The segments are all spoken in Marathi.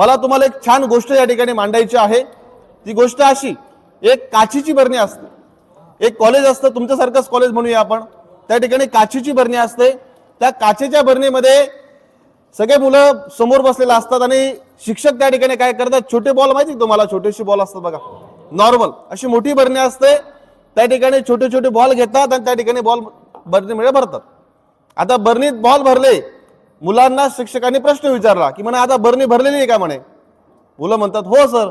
मला तुम्हाला एक छान गोष्ट या ठिकाणी मांडायची आहे. ती गोष्ट अशी एक काचीची बरणी असते. एक कॉलेज असतं तुमच्यासारखंच कॉलेज म्हणूया आपण. त्या ठिकाणी काचीची बरणी असते. त्या काचेच्या बरणीमध्ये सगळे मुलं समोर बसलेले असतात आणि शिक्षक त्या ठिकाणी काय करतात छोटे बॉल माहिती तुम्हाला? छोटेशी बॉल असतात बघा. नॉर्मल अशी मोठी बरणी असते. त्या ठिकाणी छोटे छोटे बॉल घेतात आणि त्या ठिकाणी बॉल बरणीमध्ये भरतात. आता बरणीत बॉल भरले मुलांना शिक्षकांनी प्रश्न विचारला की म्हणे आता भरणी भरलेली आहे का म्हणे? मुलं म्हणतात हो सर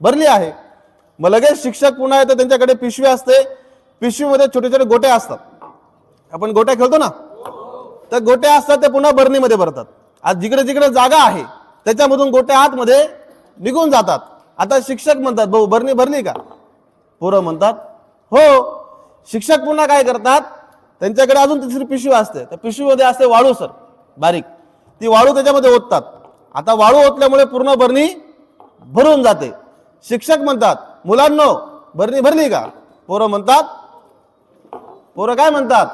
भरली आहे. मग लगेच शिक्षक पुन्हा येतं त्यांच्याकडे पिशवी असते. पिशवीमध्ये छोटे छोटे गोटे असतात. आपण गोट्या खेळतो ना? त्या गोट्या असतात ते पुन्हा भरणीमध्ये भरतात. आज जिकडे जिकडे जागा आहे त्याच्यामधून गोट्या आतमध्ये निघून जातात. आता शिक्षक म्हणतात भाऊ भरणी भरली का? पोरं म्हणतात हो. शिक्षक पुन्हा काय करतात त्यांच्याकडे अजून तिसरी पिशवी असते. त्या पिशवीमध्ये असते वाळू सर. बारीक. ती वाळू त्याच्यामध्ये ओततात. आता वाळू ओतल्यामुळे पूर्ण बरणी भरून जाते. शिक्षक म्हणतात मुलांनो बरणी भरली का? पोरं म्हणतात पोरं काय म्हणतात?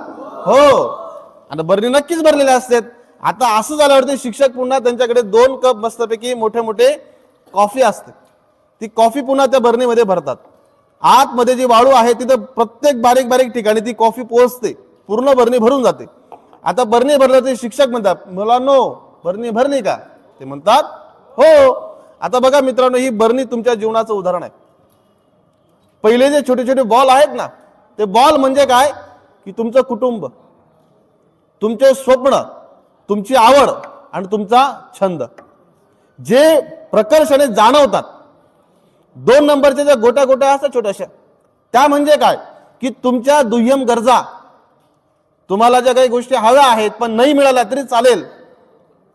हो. आणि बरणी नक्कीच भरलेले असतात. आता असं झाल्यावरती शिक्षक पुन्हा त्यांच्याकडे दोन कप मस्तपैकी मोठे मोठे कॉफी असते. ती कॉफी पुन्हा त्या बरणीमध्ये भरतात. आतमध्ये जी वाळू आहे तिथं प्रत्येक बारीक बारीक ठिकाणी ती कॉफी पोहोचते. पूर्ण बरणी भरून जाते. आता बरणी भरलं ते शिक्षक म्हणतात मुलांनो बरणी भरली का? ते म्हणतात हो. आता बघा मित्रांनो ही बरणी तुमच्या जीवनाचं उदाहरण आहे. पहिले जे छोटे छोटे बॉल आहेत ना ते बॉल म्हणजे काय? की तुमचं कुटुंब तुमचे स्वप्न तुमची आवड आणि तुमचा छंद. जे प्रकर्षाने जाणवतात. दोन नंबरच्या ज्या गोट्या गोट्या असतात छोट्याशा त्या म्हणजे काय? की तुमच्या दुय्यम गरजा तुम्हाला ज्या काही गोष्टी हव्या आहेत पण नाही मिळाल्या तरी चालेल.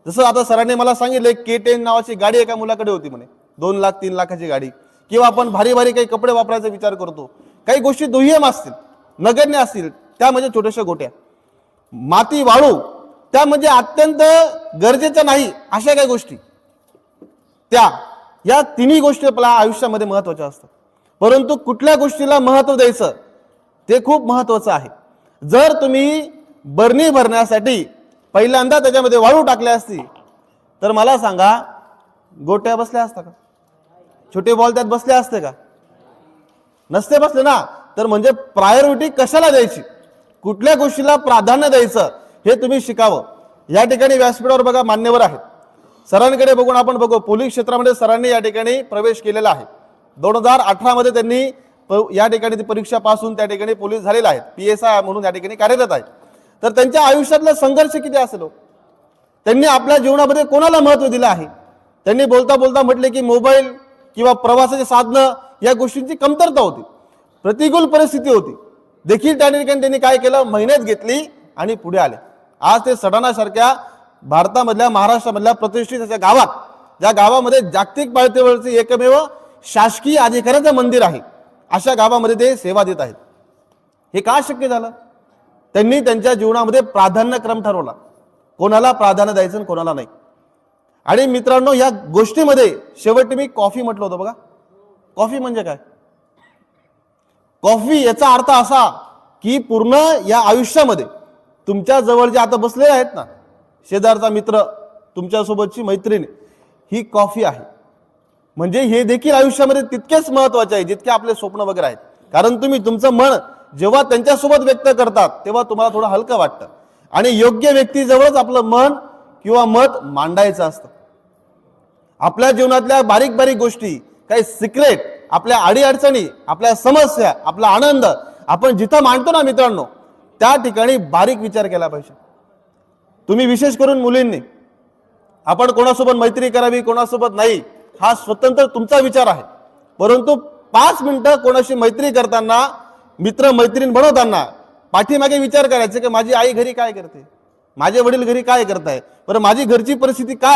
जसं आता सरांनी मला सांगितलं के टेन नावाची गाडी एका मुलाकडे होती म्हणे. दोन लाख तीन लाखाची गाडी. किंवा आपण भारी भारी काही कपडे वापरायचा विचार करतो. काही गोष्टी दुय्यम असतील नगण्य असतील त्या म्हणजे छोट्याशा गोट्या. माती वाळू त्या म्हणजे अत्यंत गरजेच्या नाही अशा काही गोष्टी. त्या या तिन्ही गोष्टी आपल्या आयुष्यामध्ये महत्त्वाच्या असतात. परंतु कुठल्या गोष्टीला महत्त्व द्यायचं ते खूप महत्वाचं आहे. जर तुम्ही बरणी भरण्यासाठी पहिल्यांदा त्याच्यामध्ये वाळू टाकल्या असती तर मला सांगा गोट्या बसल्या असता का? छोटे बॉल त्यात बसले असते का? नसते बसले ना? तर म्हणजे प्रायोरिटी कशाला द्यायची? कुठल्या गोष्टीला प्राधान्य द्यायचं हे तुम्ही शिकावं. या ठिकाणी व्यासपीठावर बघा मान्यवर आहेत. सरांकडे बघून आपण बघू पोलीस क्षेत्रामध्ये सरांनी या ठिकाणी प्रवेश केलेला आहे. दोन हजार अठरामध्ये त्यांनी या ठिकाणी ती परीक्षा पासून त्या ठिकाणी पोलीस झालेला आहेत. पी एस आय म्हणून या ठिकाणी कार्यरत आहेत. तर त्यांच्या आयुष्यातला संघर्ष किती असेल हो? त्यांनी आपल्या जीवनामध्ये कोणाला महत्त्व दिलं आहे? त्यांनी बोलता बोलता म्हटले की मोबाईल किंवा प्रवासाचे साधनं या गोष्टींची कमतरता होती. प्रतिकूल परिस्थिती होती. देखील त्या ठिकाणी त्यांनी काय केलं? मेहनत घेतली आणि पुढे आले. आज ते सडाणासारख्या भारतामधल्या महाराष्ट्रामधल्या प्रतिष्ठित अशा गावात ज्या गावामध्ये जागतिक पातळीवरचे एकमेव शासकीय अधिकाऱ्याचं मंदिर आहे. अशा गावामध्ये ते सेवा देत आहेत. हे का शक्य झालं? त्यांनी त्यांच्या जीवनामध्ये प्राधान्यक्रम ठरवला. कोणाला प्राधान्य द्यायचं आणि कोणाला नाही. आणि मित्रांनो या गोष्टीमध्ये शेवटी मी कॉफी म्हटलं होतं बघा. कॉफी म्हणजे काय? कॉफी याचा अर्थ असा की पूर्ण या आयुष्यामध्ये तुमच्या जवळ जे आता बसलेले आहेत ना शेजारचा मित्र तुमच्यासोबतची मैत्रीण ही कॉफी आहे. म्हणजे हे देखील आयुष्यामध्ये तितकेच महत्त्वाचे आहे जितके आपले स्वप्न वगैरे आहेत. कारण तुम्ही तुमचं मन जेव्हा त्यांच्यासोबत व्यक्त करतात तेव्हा तुम्हाला थोडं हलकं वाटतं. आणि योग्य व्यक्तीजवळच आपलं मन किंवा मत मांडायचं असतं. आपल्या जीवनातल्या बारीक बारीक गोष्टी काही सिक्रेट आपल्या अडीअडचणी आपल्या समस्या आपला आनंद आपण जिथं मांडतो ना मित्रांनो त्या ठिकाणी बारीक विचार केला पाहिजे. तुम्ही विशेष करून मुलींनी आपण कोणासोबत मैत्री करावी कोणासोबत नाही हा स्वतंत्र तुमचा विचार आहे. परंतु पाच मिनिटं कोणाशी मैत्री करताना मित्र मैत्रीण बनवताना पाठीमागे विचार करायचे की माझी आई घरी काय करते? माझे वडील घरी काय करताय? बरं माझी घरची परिस्थिती काय